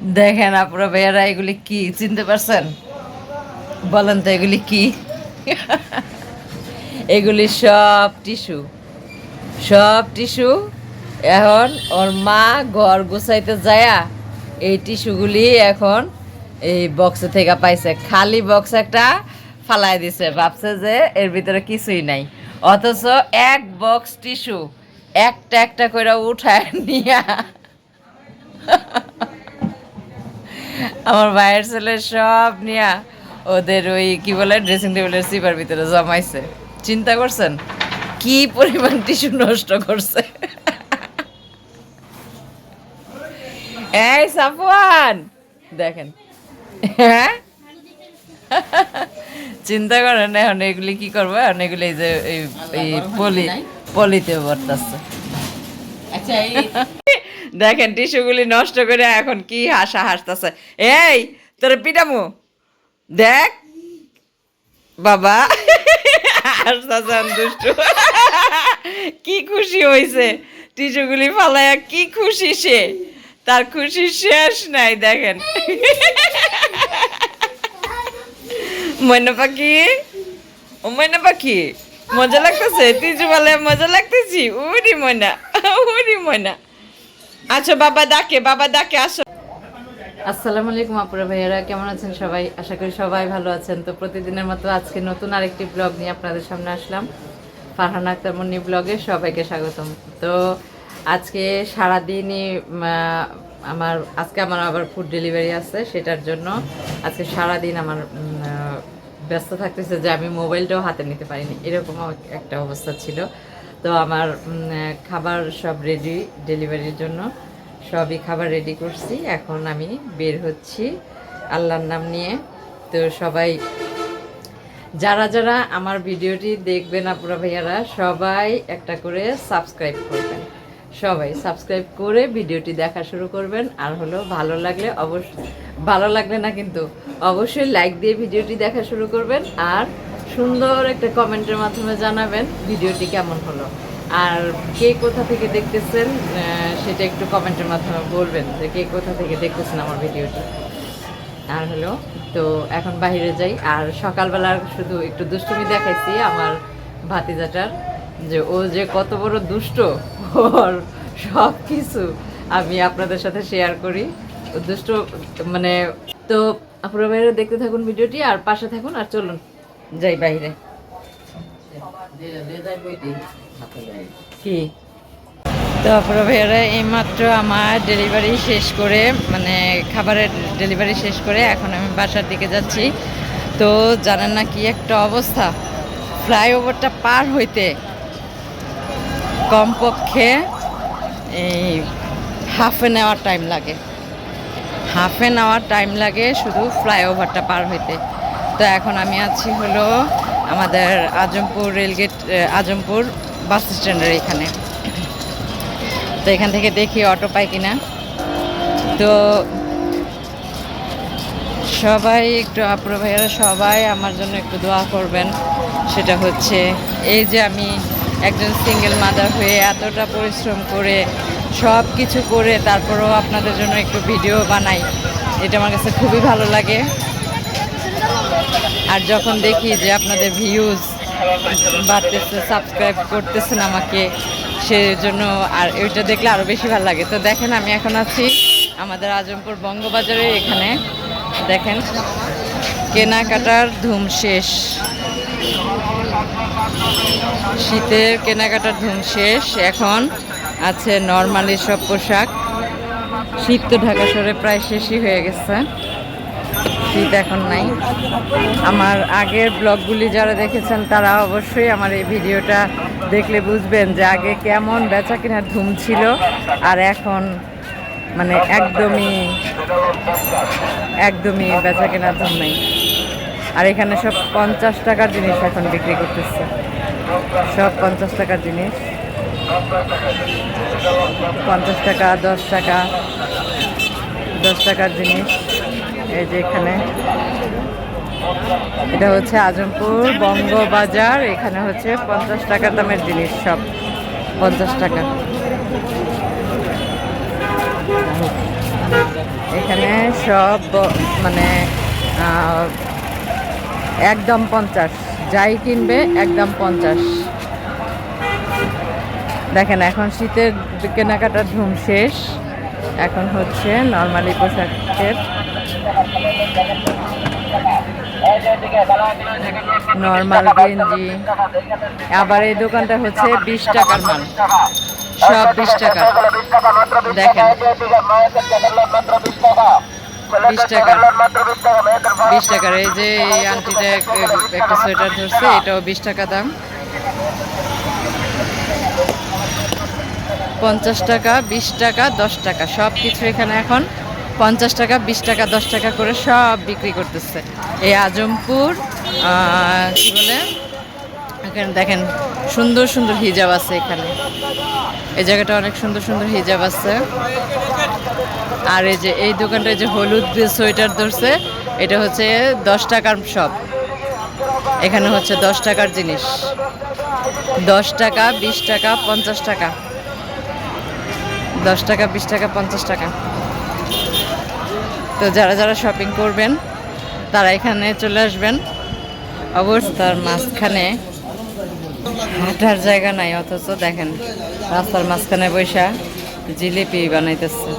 দেখেন আপনারা ভাইয়ারা, এগুলি কি? চিনতে পারছেন? বলেন তো এগুলি কি? এগুলি সব টিস্যু। সব টিস্যু। এখন ওর মা ঘর গুছাইতে যায়া এই টিস্যুগুলি এখন এই বক্সে থেকে পাইছে। খালি বক্স একটা ফালাই দিছে। ভাবছে যে এর ভিতরে কিছুই নাই। অথচ এক বক্স টিস্যু একটা একটা করে উঠায় নিয়া। আমার ভাইয়ের ছেলে সব নিয়া ওদের ওই কি বলে ড্রেসিং টেবিলের সিপার ভিতরে জমাইছে। চিন্তা করছেন? কি পরিমাণ টিস্যু নষ্ট করছে? এই সাফওয়ান! দেখেন। হ্যাঁ? চিন্তা করেন, এখন এগুলি কি করব? এখন এগুলি যে, এই পলি, পলিতে ভরতাছে। আচ্ছা দেখেন টিস্যুগুলি নষ্ট করে এখন কি হাসা হাসতেছে। এই, তোর পিটামু দেখ। বাবা, হাসতেছে কি খুশি হয়েছে টিস্যুগুলি ফালাইয়া কি খুশি সে। তার খুশি শেষ নাই, দেখেন। ময়না পাখি, ও ময়না পাখি, মজা লাগতেছে? টিস্যু ফালাইয়া মজা লাগতেছি? উরি ময়না উরি ময়না। আচ্ছা বাবা ডাকে বাবা ডাকে, আসো। আসসালামু আলাইকুম, আপুরা ভাইয়ারা, কেমন আছেন সবাই? আশা করি সবাই ভালো আছেন। তো প্রতিদিনের মতো আজকে নতুন আরেকটি ব্লগ নিয়ে আপনাদের সামনে আসলাম। ফারহান আক্তার মুন্নি ব্লগে সবাইকে স্বাগতম। তো আজকে সারাদিনই আমার, আজকে আমার আবার ফুড ডেলিভারি আছে, সেটার জন্য আজকে সারাদিন আমার ব্যস্ত থাকতেছে যে আমি মোবাইলটাও হাতে নিতে পারিনি। এরকম একটা অবস্থা ছিল। তো আমার খাবার সব রেডি ডেলিভারির জন্য। সবই খাবার রেডি করছি। এখন আমি বের হচ্ছি আল্লাহর নাম নিয়ে। তো সবাই, যারা যারা আমার ভিডিওটি দেখবেন আপনারা ভাইয়ারা, সবাই একটা করে সাবস্ক্রাইব করবেন। সবাই সাবস্ক্রাইব করে ভিডিওটি দেখা শুরু করবেন। আর হলো ভালো লাগলে অবশ্যই, ভালো লাগলে না কিন্তু অবশ্যই লাইক দিয়ে ভিডিওটি দেখা শুরু করবেন। আর সুন্দর একটা কমেন্টের মাধ্যমে জানাবেন ভিডিওটি কেমন হলো। আর কে কোথা থেকে দেখতেছেন সেটা একটু কমেন্টের মাধ্যমে বলবেন যে কে কোথা থেকে দেখতেছেন আমার ভিডিওটি। আর হলো, তো এখন বাইরে যাই। আর সকালবেলা শুধু একটু দুষ্টুমি দেখাইছি আমার ভাতিজাটার, যে ও যে কত বড় দুষ্ট, ওর সব কিছু আমি আপনাদের সাথে শেয়ার করি। দুষ্ট মানে তো আপনারা বাইরে দেখতে থাকুন ভিডিওটি, আর পাশে থাকুন, আর চলুন। যাই বাইরে। কি? তো আপনারা ভাইয়ারা, এইমাত্র আমার ডেলিভারি শেষ করে মানে খাবারের ডেলিভারি শেষ করে এখন আমি বাসার দিকে যাচ্ছি। তো জানেন না কি একটা অবস্থা? ফ্লাইওভারটা পার হইতে কমপক্ষে এই হাফ এন আওয়ার টাইম লাগে। হাফ এন আওয়ার টাইম লাগে শুধু ফ্লাইওভারটা পার হইতে। তো এখন আমি আছি হলো আমাদের আজমপুর রেলগেট আজমপুর বাস স্ট্যান্ডের এখানে। তো এখান থেকে দেখি অটো পাই কিনা। তো সবাই একটু আপুর ভাইয়েরা সবাই আমার জন্য একটু দোয়া করবেন। সেটা হচ্ছে এই যে আমি একজন সিঙ্গেল মাদার হয়ে এতটা পরিশ্রম করে সব কিছু করে তারপরেও আপনাদের জন্য একটু ভিডিও বানাই। এটা আমার কাছে খুবই ভালো লাগে। আর যখন দেখি যে আপনাদের ভিউজ বাড়তেছে সাবস্ক্রাইব করতেছেন আমাকে, সেজন্য আর ওইটা দেখলে আরও বেশি ভালো লাগে। তো দেখেন, আমি এখন আছি আমাদের আজমপুর বঙ্গবাজারে এখানে। দেখেন, কেনাকাটার ধুম শেষ। শীতের কেনাকাটার ধুম শেষ। এখন আছে নর্মালি সব পোশাক। শীত তো ঢাকা শহরে প্রায় শেষই হয়ে গেছে। শীত এখন নাই। আমার আগের ব্লগগুলি যারা দেখেছেন, তারা অবশ্যই আমার এই ভিডিওটা দেখলে বুঝবেন যে আগে কেমন বেচা কেনার ধুম ছিল আর এখন মানে একদমই একদমই বেচা কেনার ধুম নেই। আর এখানে সব পঞ্চাশ টাকার জিনিস এখন বিক্রি করতেছে। সব পঞ্চাশ টাকার জিনিস। পঞ্চাশ টাকা, দশ টাকা, দশ টাকার জিনিস। এই যে এখানে। এটা হচ্ছে আজমপুর বঙ্গবাজার, এখানে হচ্ছে পঞ্চাশ টাকা দামের জিনিস সব, পঞ্চাশ টাকা। এখানে সব মানে একদম পঞ্চাশ। যাই কিনবে, একদম পঞ্চাশ। দেখেন, এখন শীতের কেনাকাটার ধুম শেষ। এখন হচ্ছে নর্মালি পোশাকের নর্মাল গেঞ্জি আবার এই দোকানটা হচ্ছে বিশ টাকার মাল। সব বিশ টাকা দেখেন। বিশ টাকা বিশ টাকার। এই যে এই আন্টিটা এক- একটা সোয়েটার ধরছে, এটাও বিশ টাকা দাম। পঞ্চাশ টাকা, বিশ টাকা, দশ টাকা। সব কিছু এখানে এখন পঞ্চাশ টাকা, বিশ টাকা, দশ টাকা করে সব বিক্রি করতেছে। এই আজমপুর কি বলে? এখানে দেখেন, সুন্দর সুন্দর হিজাব আছে এখানে। এই জায়গাটা অনেক সুন্দর সুন্দর হিজাব আছে। আর এই যে, এই দোকানটা যে হলুদ সোয়েটার ধরছে, এটা হচ্ছে দশ টাকার সব এখানে হচ্ছে দশ টাকার জিনিস। দশ টাকা, বিশ টাকা, পঞ্চাশ টাকা। দশ টাকা, বিশ টাকা, পঞ্চাশ টাকা। তো যারা যারা শপিং করবেন, তারা এখানে চলে আসবেন। অবশ্য তার মাঝখানে হাঁটার জায়গা নাই, অথচ দেখেন, রাস্তার মাঝখানে বৈশা জিলিপি বানাইতেছে।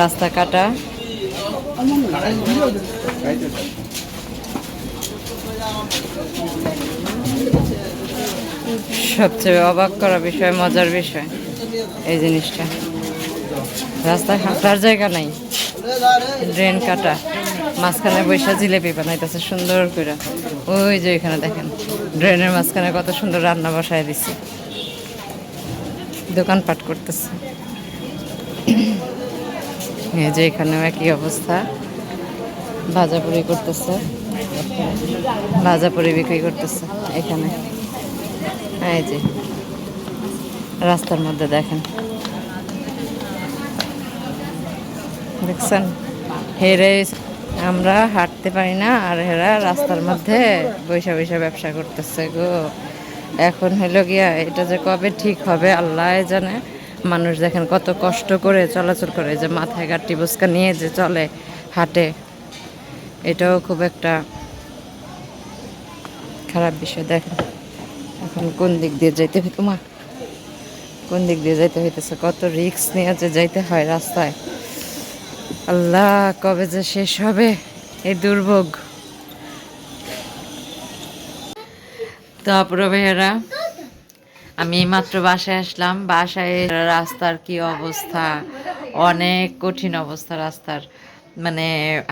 রাস্তা কাটা। সবচেয়ে অবাক করা বিষয়, মজার বিষয়, এই জিনিসটা। রাস্তায় হাঁটার জায়গা নাই। ড্রেন কাটা। মাঝখানে বৈশা জিলেপি বানাইতেছে, সুন্দর করে। ওই যে এখানে দেখেন, ড্রেনের মাঝখানে কত সুন্দর রান্না বসায় দিছে। দোকানপাট করতেছে। এই যে এখানেও একই অবস্থা। ভাজাপুরি করতেছে। ভাজাপুরি বিক্রি করতেছে এখানে। এই যে, রাস্তার মধ্যে দেখেন। দেখছেন? হেরে আমরা হাঁটতে পারি না আর হেরা রাস্তার মধ্যে বৈশা বৈশা ব্যবসা করতেছে গো। এখন হলো গিয়া, এটা যে কবে ঠিক হবে আল্লাহ জানে। মানুষ দেখেন কত কষ্ট করে চলাচল করে, যে মাথায় গাঁটি বুসকা নিয়ে যে চলে হাঁটে। এটাও খুব একটা খারাপ বিষয়, দেখেন। এখন কোন দিক দিয়ে যাইতে হইতো, মা? কোন দিক দিয়ে যাইতে হইতেছে? কত রিস্ক নিয়ে যে যাইতে হয় রাস্তায়। আল্লাহ, কবে যে শেষ হবে এই দুর্ভোগ। তারপরে ভাইয়েরা, আমি মাত্র বাসায় আসলাম। বাসায় রাস্তার কি অবস্থা? অনেক কঠিন অবস্থা রাস্তার। মানে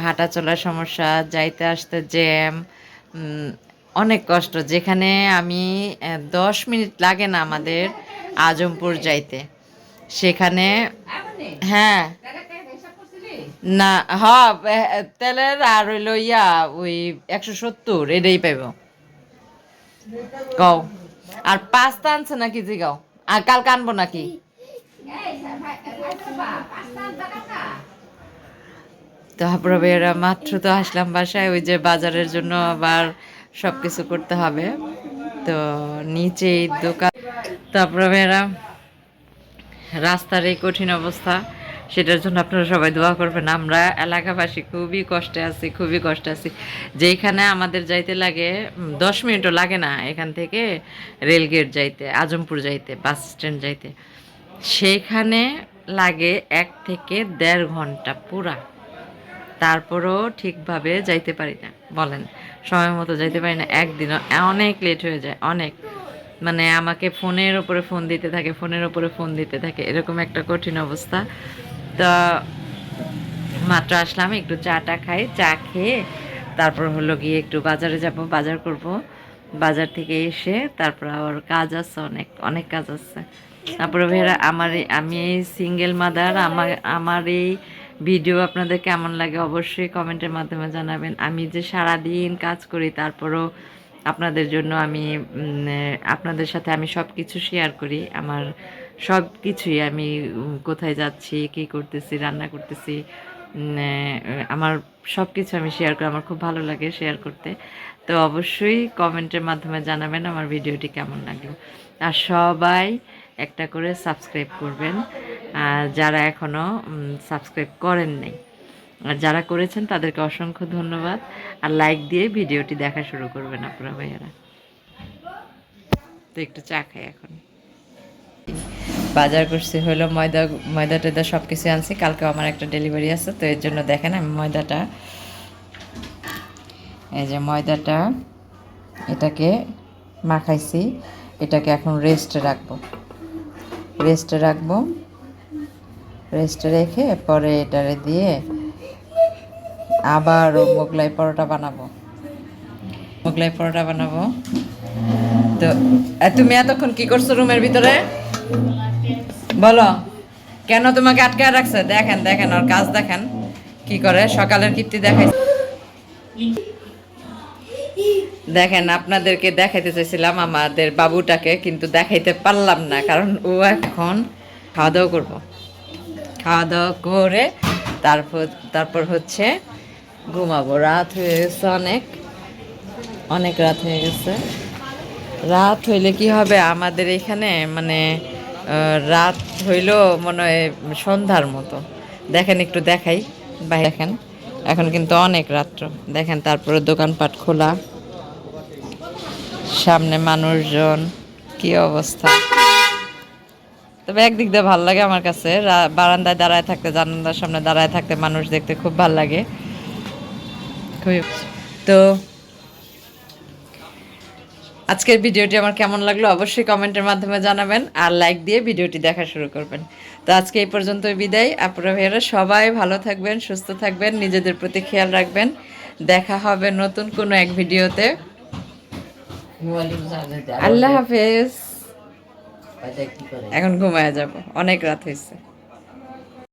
হাঁটা চলার সমস্যা, যাইতে আসতে জ্যাম অনেক কষ্ট। যেখানে আমি দশ মিনিট লাগে না আমাদের আজমপুর যাইতে। সেখানে হ্যাঁ না, হ তেলের আর হইল ইয়া, ওই একশো সত্তর, এটাই পাইব। কও। আর পাঁচটা আনছে নাকি জিগাও আর কালকে আনব নাকি? তারপরে এরা মাত্র তো আসলাম বাসায়, ওই যে বাজারের জন্য আবার সব কিছু করতে হবে। তো নিচেই দোকান। তারপরে এরা রাস্তার এই কঠিন অবস্থা। সেটার জন্য আপনারা সবাই দোয়া করবেন। আমরা এলাকাবাসী খুবই কষ্টে আছি, খুবই কষ্টে আছি। যেখানে আমাদের যাইতে লাগে দশ মিনিটও লাগে না এখান থেকে রেলগেট যাইতে, আজমপুর যাইতে, বাস স্ট্যান্ড যাইতে। সেখানে লাগে এক থেকে দেড় ঘণ্টা পুরা। তারপরও ঠিকভাবে যাইতে পারি না, বলেন। সময় মতো যাইতে পারি না, একদিনও, অনেক লেট হয়ে যায়, অনেক। মানে আমাকে ফোনের ওপরে ফোন দিতে থাকে, ফোনের ওপরে ফোন দিতে থাকে, এরকম একটা কঠিন অবস্থা। তা মাত্র আসলাম, একটু চাটা খাই, চা খেয়ে তারপর হলো গিয়ে একটু বাজারে যাব, বাজার করব। বাজার থেকে এসে তারপর আবার কাজ আছে, অনেক অনেক কাজ আছে। তারপরে ভাইরা আমার আমি এই সিঙ্গেল মাদার আমার আমার এই ভিডিও আপনাদের কেমন লাগে অবশ্যই কমেন্টের মাধ্যমে জানাবেন। আমি যে সারাদিন কাজ করি, তারপরও আপনাদের জন্য আমি আপনাদের সাথে আমি সব কিছু শেয়ার করি। আমার সব কিছুই আমি কোথায় যাচ্ছি, কী করতেছি, রান্না করতেছি আমার সব কিছু আমি শেয়ার করি, আমার খুব ভালো লাগে শেয়ার করতে। তো অবশ্যই কমেন্টের মাধ্যমে জানাবেন আমার ভিডিওটি কেমন লাগল। আর সবাই একটা করে সাবস্ক্রাইব করবেন। আর যারা এখনও সাবস্ক্রাইব করেন নাই, আর যারা করেছেন তাদেরকে অসংখ্য ধন্যবাদ। আর লাইক দিয়ে ভিডিওটি দেখা শুরু করবেন, আপনারা ভাইয়ারা। তো একটু চা খাই এখন। বাজার করছি হলো ময়দা ময়দা টয়দা সব কিছু আনছি। কালকে আমার একটা ডেলিভারি আছে, তো এর জন্য দেখেন আমি ময়দাটা। এই যে ময়দাটা, এটাকে মাখাইছি, এটাকে এখন রেস্টে রাখব। রেস্টে রাখব। রেস্টে রেখে পরে এটারে দিয়ে আবার মোগলাই পরোটা বানাবো। মোগলাই পরোটা বানাবো। তো তুমি এতক্ষণ কি করছ রুমের ভিতরে? বলো, কেন তোমাকে আটকায় রাখছে? দেখেন দেখেন, ওর কাজ দেখেন। কি করে? সকালের কীর্তি দেখাই দেখেন, আপনাদেরকে দেখাইতে চাইছিলাম আমাদের বাবুটাকে, কিন্তু দেখাইতে পারলাম না, কারণ ও এখন খাওয়া দাওয়া করব। খাওয়া দাওয়া করে তারপর তারপর হচ্ছে ঘুমাবো। রাত হয়ে গেছে অনেক অনেক রাত হয়ে গেছে। রাত হইলে কি হবে? আমাদের এখানে মানে রাত হইলেও মনে হয় সন্ধ্যার মতো। দেখেন, একটু দেখাই। ভাই দেখেন, এখন কিন্তু অনেক রাত্র। দেখেন, তারপরে দোকানপাট খোলা। সামনে মানুষজন, কি অবস্থা। তবে একদিক দিয়ে ভালো লাগে আমার কাছে। বারান্দায় দাঁড়ায় থাকতে, জানালার সামনে দাঁড়ায় থাকতে মানুষ দেখতে খুব ভালো লাগে। খুবই তো আজকের ভিডিওটি আমার কেমন লাগল অবশ্যই কমেন্টের মাধ্যমে জানাবেন আর লাইক দিয়ে ভিডিওটি দেখা শুরু করবেন। তো আজকে এই পর্যন্ত বিদায়। আপনারা ভাইয়েরা সবাই ভালো থাকবেন সুস্থ থাকবেন নিজেদের প্রতি খেয়াল রাখবেন। দেখা হবে নতুন কোনো এক ভিডিওতে। আল্লাহ হাফেজ। এখন ঘুমায় যাব। অনেক রাত হয়েছে।